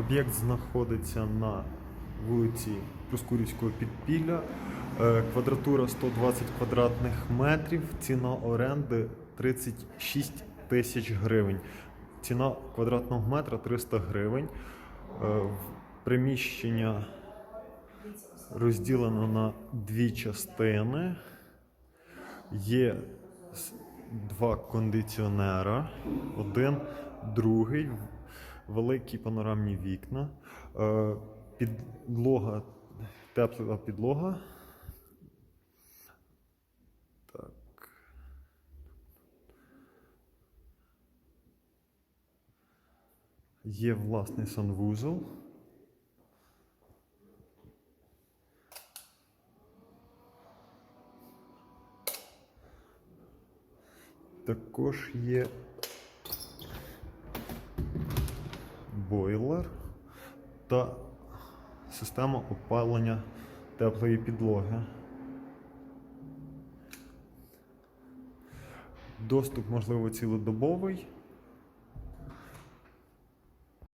Об'єкт знаходиться на вулиці Проскурівського підпілля. Е, Квадратура 120 квадратних метрів, ціна оренди 36 тисяч гривень. Ціна квадратного метра 300 гривень. Е, Приміщення розділено на дві частини. Є два кондиціонера, один, другий, великі панорамні вікна, е, підлога, тепла підлога. Є власний санвузол. Також є бойлер та система опалення теплої підлоги. Доступ, можливо, цілодобовий.